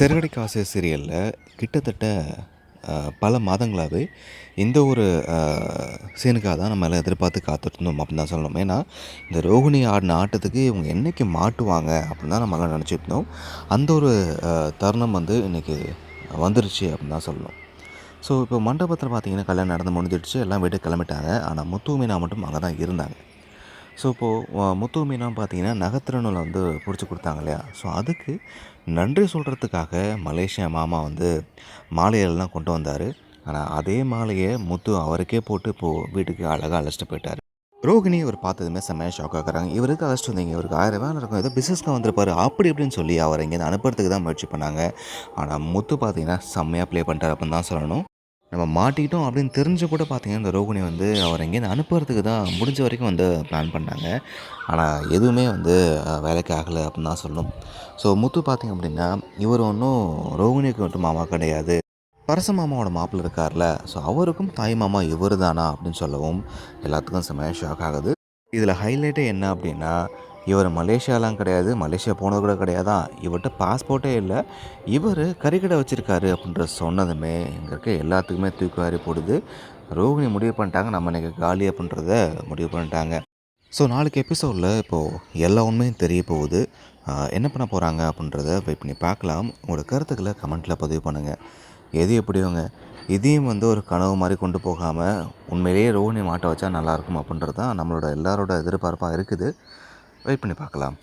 சிறகடி காசு சீரியலில் கிட்டத்தட்ட பல மாதங்களாகவே இந்த ஒரு சீனுக்காக தான் நம்ம எல்லாம் எதிர்பார்த்து காத்துட்ருந்தோம் அப்படின்னு தான் சொல்லணும். ஏன்னா இந்த ரோகிணி ஆடின ஆட்டத்துக்கு இவங்க என்னைக்கு மாட்டுவாங்க அப்படின்னு தான் நம்மலாம் நினச்சிட்டு இருந்தோம் அந்த ஒரு தருணம் வந்து இன்றைக்கி வந்துருச்சு அப்படின்னு தான் சொல்லணும். ஸோ இப்போ மண்டபத்தில் பார்த்தீங்கன்னா கல்யாணம் நடந்து முடிஞ்சிடுச்சு. எல்லாம் வீட்டுக்கு கிளம்பிட்டாங்க. ஆனால் முத்து மீனா மட்டும் அங்கே தான் இருந்தாங்க. ஸோ இப்போது முத்து மீனா பார்த்தீங்கன்னா நகத்திரநூலை வந்து பிடிச்சி கொடுத்தாங்க இல்லையா? ஸோ அதுக்கு நன்றி சொல்கிறதுக்காக மலேசியா மாமா வந்து மாலையெல்லாம் கொண்டு வந்தார். ஆனால் அதே மாலையை முத்து அவருக்கே போட்டு இப்போது வீட்டுக்கு அழகாக அழைச்சிட்டு போயிட்டார். ரோகிணி இவர் பார்த்ததுமே செம்மையாக ஷாக் ஆகிறாங்க. இவருக்கு அழைச்சிட்டு வந்தீங்க இவருக்கு ஆயிரம் வேலை இருக்கும் ஏதோ பிஸ்னஸ்க்கு வந்திருப்பாரு அப்படி இப்படின்னு சொல்லி அவரை இங்கேருந்து அனுப்புறதுக்கு தான் முயற்சி பண்ணாங்க. ஆனால் முத்து பார்த்தீங்கன்னா செம்மையாக ப்ளே பண்ணிட்டார் அப்படின்னு தான் சொல்லணும். நம்ம மாட்டிக்கிட்டோம் அப்படின்னு தெரிஞ்சு கூட பார்த்தீங்கன்னா இந்த ரோகிணி வந்து அவர் எங்கேருந்து அனுப்புறதுக்கு தான் முடிஞ்ச வரைக்கும் வந்து பிளான் பண்ணாங்க. ஆனால் எதுவுமே வந்து வேலைக்கு ஆகலை அப்படின்னு தான் சொல்லணும். ஸோ முத்து பார்த்தீங்க அப்படின்னா இவர் ஒன்றும் ரோகிணிக்கு மட்டும் மாமா கிடையாது. பரச மாமாவோட மாப்பிள்ள இருக்கார்ல. ஸோ அவருக்கும் தாய் மாமா இவர் தானா அப்படின்னு சொல்லவும் எல்லாத்துக்கும் செம்மையாக ஷாக் ஆகுது. இதில் ஹைலைட்டே என்ன அப்படின்னா இவர் மலேசியாலாம் கிடையாது மலேசியா போனது கூட கிடையாதான் இவர்கிட்ட பாஸ்போர்ட்டே இல்லை. இவர் கறிக்கடை வச்சுருக்காரு அப்படின்ற சொன்னதுமே இங்கே இருக்க எல்லாத்துக்குமே தூக்கி வாரி போடுது. ரோகிணி முடிவு பண்ணிட்டாங்க நம்ம இன்றைக்கி காலி அப்படின்றத முடிவு பண்ணிட்டாங்க. ஸோ நாளைக்கு எபிசோடில் இப்போது எல்லா உண்மையும் தெரிய போகுது. என்ன பண்ண போகிறாங்க அப்படின்றத வெயிட் பண்ணி பார்க்கலாம். உங்களோட கருத்துக்களை கமெண்ட்டில் பதிவு பண்ணுங்கள் எது எப்படியோங்க? இதையும் வந்து ஒரு கனவு மாதிரி கொண்டு போகாமல் உண்மையிலேயே ரோஹிணி மாட்ட வச்சா நல்லாயிருக்கும் அப்படின்றது தான் நம்மளோட எல்லாரோட எதிர்பார்ப்பாக இருக்குது. வெயிட் பண்ணி பார்க்கலாம்.